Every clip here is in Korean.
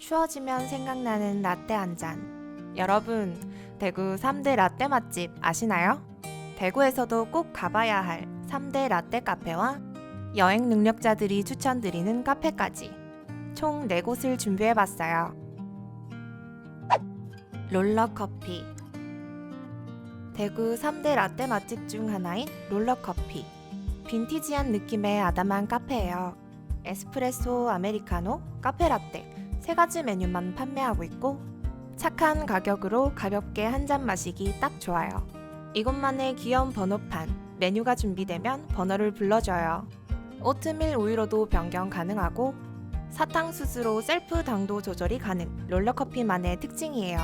추워지면 생각나는 라떼 한 잔. 여러분, 대구 3대 라떼 맛집 아시나요? 대구에서도 꼭 가봐야 할 3대 라떼 카페와 여행 능력자들이 추천드리는 카페까지 총 4곳을 준비해봤어요. 롤러커피 대구 3대 라떼 맛집 중 하나인 롤러커피 빈티지한 느낌의 아담한 카페예요. 에스프레소, 아메리카노, 카페라떼 세 가지 메뉴만 판매하고 있고 착한 가격으로 가볍게 한 잔 마시기 딱 좋아요. 이곳만의 귀여운 번호판 메뉴가 준비되면 번호를 불러줘요. 오트밀 우유로도 변경 가능하고 사탕수수로 셀프 당도 조절이 가능 롤러커피만의 특징이에요.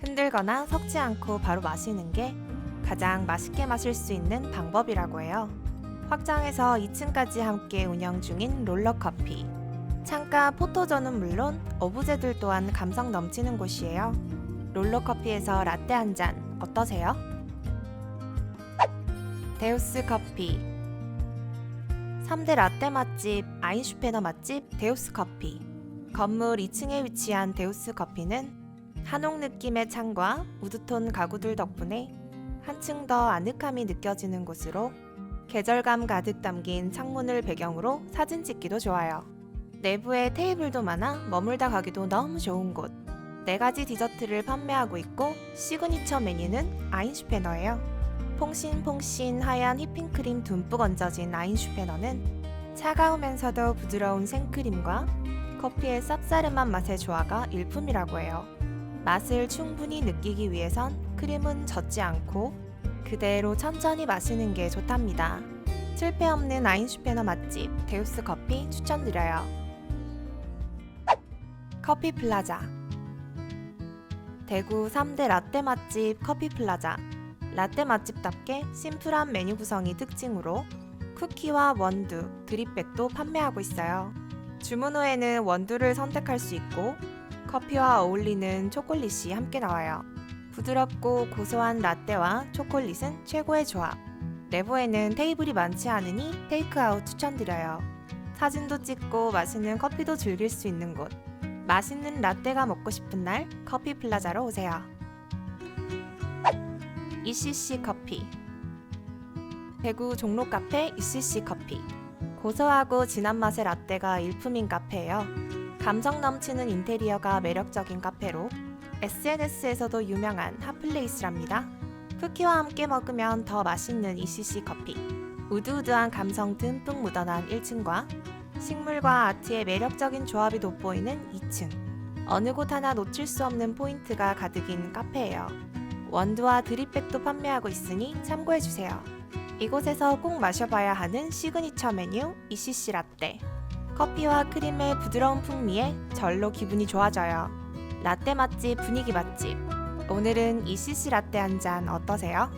흔들거나 섞지 않고 바로 마시는 게 가장 맛있게 마실 수 있는 방법이라고 해요. 확장해서 2층까지 함께 운영 중인 롤러커피. 창가 포토존은 물론 어부제들 또한 감성 넘치는 곳이에요. 롤러커피에서 라떼 한 잔 어떠세요? 데우스 커피 3대 라떼 맛집 아인슈페너 맛집 데우스 커피 건물 2층에 위치한 데우스 커피는 한옥 느낌의 창과 우드톤 가구들 덕분에 한층 더 아늑함이 느껴지는 곳으로 계절감 가득 담긴 창문을 배경으로 사진 찍기도 좋아요. 내부에 테이블도 많아 머물다 가기도 너무 좋은 곳. 네 가지 디저트를 판매하고 있고 시그니처 메뉴는 아인슈페너예요. 퐁신퐁신 하얀 휘핑크림 듬뿍 얹어진 아인슈페너는 차가우면서도 부드러운 생크림과 커피의 쌉싸름한 맛의 조화가 일품이라고 해요. 맛을 충분히 느끼기 위해선 크림은 젖지 않고 그대로 천천히 마시는 게 좋답니다. 실패 없는 아인슈페너 맛집 데우스 커피 추천드려요. 커피 플라자 대구 3대 라떼 맛집 커피 플라자 라떼 맛집답게 심플한 메뉴 구성이 특징으로 쿠키와 원두, 드립백도 판매하고 있어요. 주문 후에는 원두를 선택할 수 있고 커피와 어울리는 초콜릿이 함께 나와요. 부드럽고 고소한 라떼와 초콜릿은 최고의 조합. 내부에는 테이블이 많지 않으니 테이크아웃 추천드려요. 사진도 찍고 맛있는 커피도 즐길 수 있는 곳. 맛있는 라떼가 먹고 싶은 날 커피 플라자로 오세요. ECC 커피 대구 종로 카페 ECC 커피 고소하고 진한 맛의 라떼가 일품인 카페예요. 감성 넘치는 인테리어가 매력적인 카페로 SNS에서도 유명한 핫플레이스랍니다. 쿠키와 함께 먹으면 더 맛있는 ECC 커피. 우드우드한 감성 듬뿍 묻어난 1층과 식물과 아트의 매력적인 조합이 돋보이는 2층. 어느 곳 하나 놓칠 수 없는 포인트가 가득인 카페예요. 원두와 드립백도 판매하고 있으니 참고해주세요. 이곳에서 꼭 마셔봐야 하는 시그니처 메뉴 ECC 라떼. 커피와 크림의 부드러운 풍미에 절로 기분이 좋아져요. 라떼 맛집 분위기 맛집. 오늘은 ECC 라떼 한 잔 어떠세요?